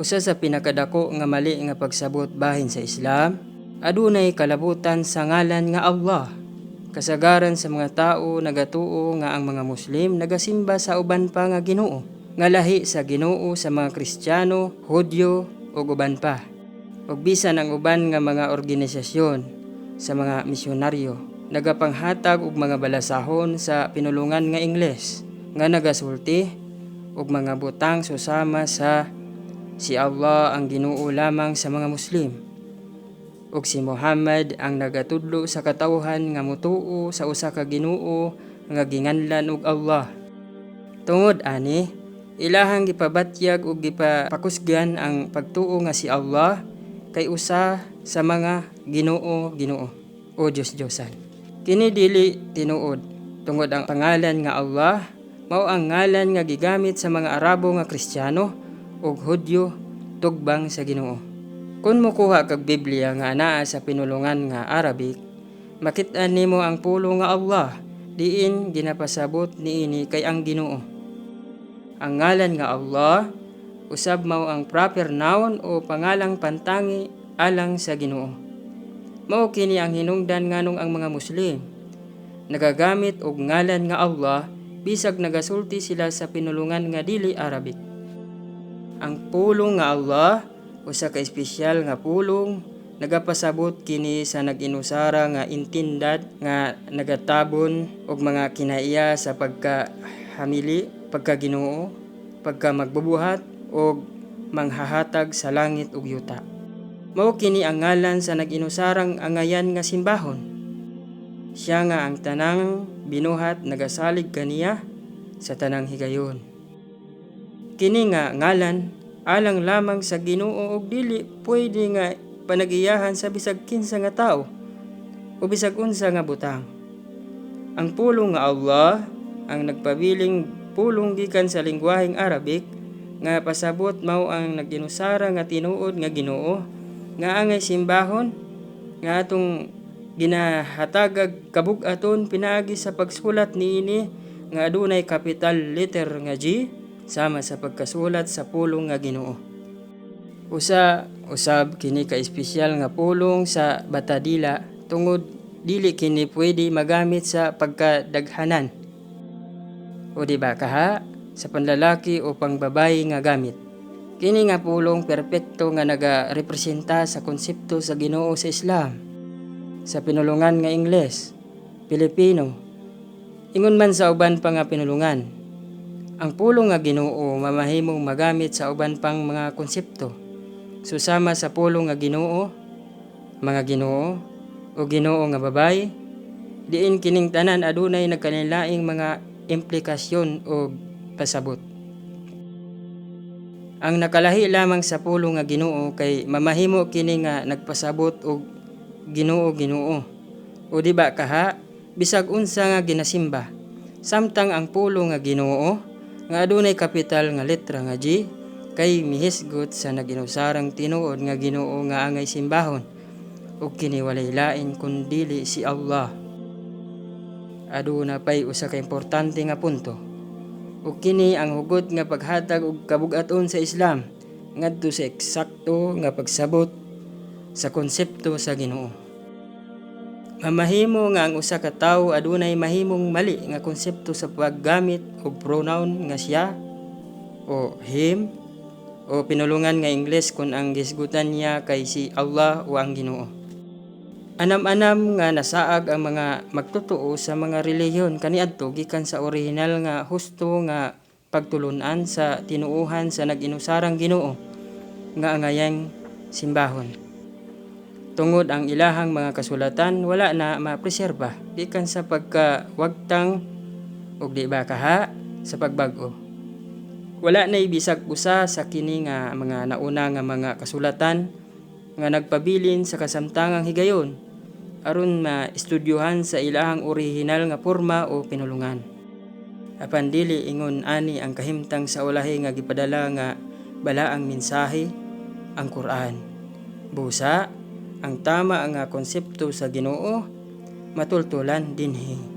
Usa sa pinakadako nga mali nga pagsabot bahin sa Islam, adunay kalabutan sa ngalan nga Allah. Kasagaran sa mga tao nagatuo nga ang mga Muslim nagasimba sa uban pa nga Ginoo, nga lahi sa Ginoo sa mga Kristiyano, Hudyo ug uban pa. Ug bisan ang uban nga mga organisasyon sa mga misyonaryo nagapanghatag og mga balasahon sa pinulungan nga Ingles nga nagasulti ug mga butang susama sa si Allah ang Ginoo lamang sa mga Muslim ug si Muhammad ang nagatudlo sa katawhan nga mutuo sa usa ka Ginoo nga ginganlan og Allah. Tungod ani, ilahang gipabatyag ug gipapakusgan ang pagtuo nga si Allah kay usa sa mga Ginoo Ginoo o Dios Diyosan. Kini dili tinuod tungod ang pangalan nga Allah mao ang ngalan nga gigamit sa mga Arabo nga Kristiyano ug Hudyo tugbang sa Ginoo. Kung mukuha kag Biblia nga anaa sa pinulungan nga Arabic, makit-an nimo ang pulo nga Allah, diin ginapasabot niini kay ang Ginoo. Ang ngalan nga Allah, usab mao ang proper noun o pangalang pantangi alang sa Ginoo. Mao kini ang hinungdan nganong ang mga Muslim nagagamit og ngalan nga Allah bisag nagasulti sila sa pinulungan nga dili Arabic. Ang pulong nga Allah usa ka espesyal nga pulong nagapasabot kini sa naginusara nga intindad nga nagatabon og mga kinaiya sa pagkahamili, pagkaginoo, pagka magbubuhat og manghahatag sa langit ug yuta. Mao kini ang ngalan sa naginusarang angayan nga simbahon. Siya nga ang tanang binuhat nagasalig kaniya sa tanang higayon. Kini nga ngalan alang lamang sa Ginoo og dili pwede nga panagiyahan sa bisag kinsa nga tao o bisag unsa nga butang. Ang pulong nga Allah ang nagpabiling pulong gikan sa lingwaheng Arabic nga pasabot mao ang nagdinusara nga tinuod nga Ginoo nga angay simbahon nga atong ginahatagag kabug-aton pinaagi sa pagsulat niini nga adunay capital letter nga G sama sa pagkasulat sa pulong nga Ginoo. Usa usab kini ka espesyal nga pulong sa batadila tungod dili kini pwede magamit sa pagkadaghanan. O di ba kaha sa panlalaki o pangbabayi nga gamit. Kini nga pulong perpekto nga naga-representa sa konsepto sa Ginoo sa Islam. Sa pinulungan nga Ingles, Pilipino, ingon man sa uban pa nga pinulungan, ang pulong nga Ginoo mamahimong magamit sa uban pang mga konsepto. Susama sa pulong nga Ginoo, mga Ginoo o Ginoo nga babay, diin kining tanan adunay nagkanilaing mga implikasyon o pasabot. Ang nakalahi lamang sa pulong nga Ginoo kay mamahimo kini nga nagpasabot og Ginoo Ginoo. O di ba kaha bisag unsa nga ginasimba samtang ang pulong nga Ginoo nga adunay kapital nga letra nga G kay mihisgot sa naginusarang tinuod nga Ginoo nga angay simbahon ug kini walay lain kundili si Allah. Aduna pay usa ka importante nga punto. Ug kini ang hugot nga paghatag og kabug-aton sa Islam ngadto sa eksakto nga pagsabot sa konsepto sa Ginoo. Mamahimo nga ang usa ka tawo adunay mahimong mali nga konsepto sa paggamit og pronoun nga siya o him o pinulungan nga Ingles kung ang gisgutan niya kay si Allah o ang Ginoo. Anam-anam nga nasaag ang mga magtutuo sa mga relihiyon kaniadto gikan sa orihinal nga husto nga pagtulunan sa tinuuhan sa nag-inusarang Ginoo nga angayang simbahon. Tungod ang ilahang mga kasulatan wala na mapreserba gikan sa pagkawagtang ug di ba kaha sa pagbag-o. Wala na bisag usa sa kini nga mga nauna nga mga kasulatan nga nagpabilin sa kasamtangang higayon aron maestudyohan sa ilahang orihinal nga porma o pinulungan. Apan dili ingon ani ang kahimtang sa ulahi nga gipadala nga balaang mensahe ang Quran. Busa ang tama nga konsepto sa Ginoo matultulan dinhi.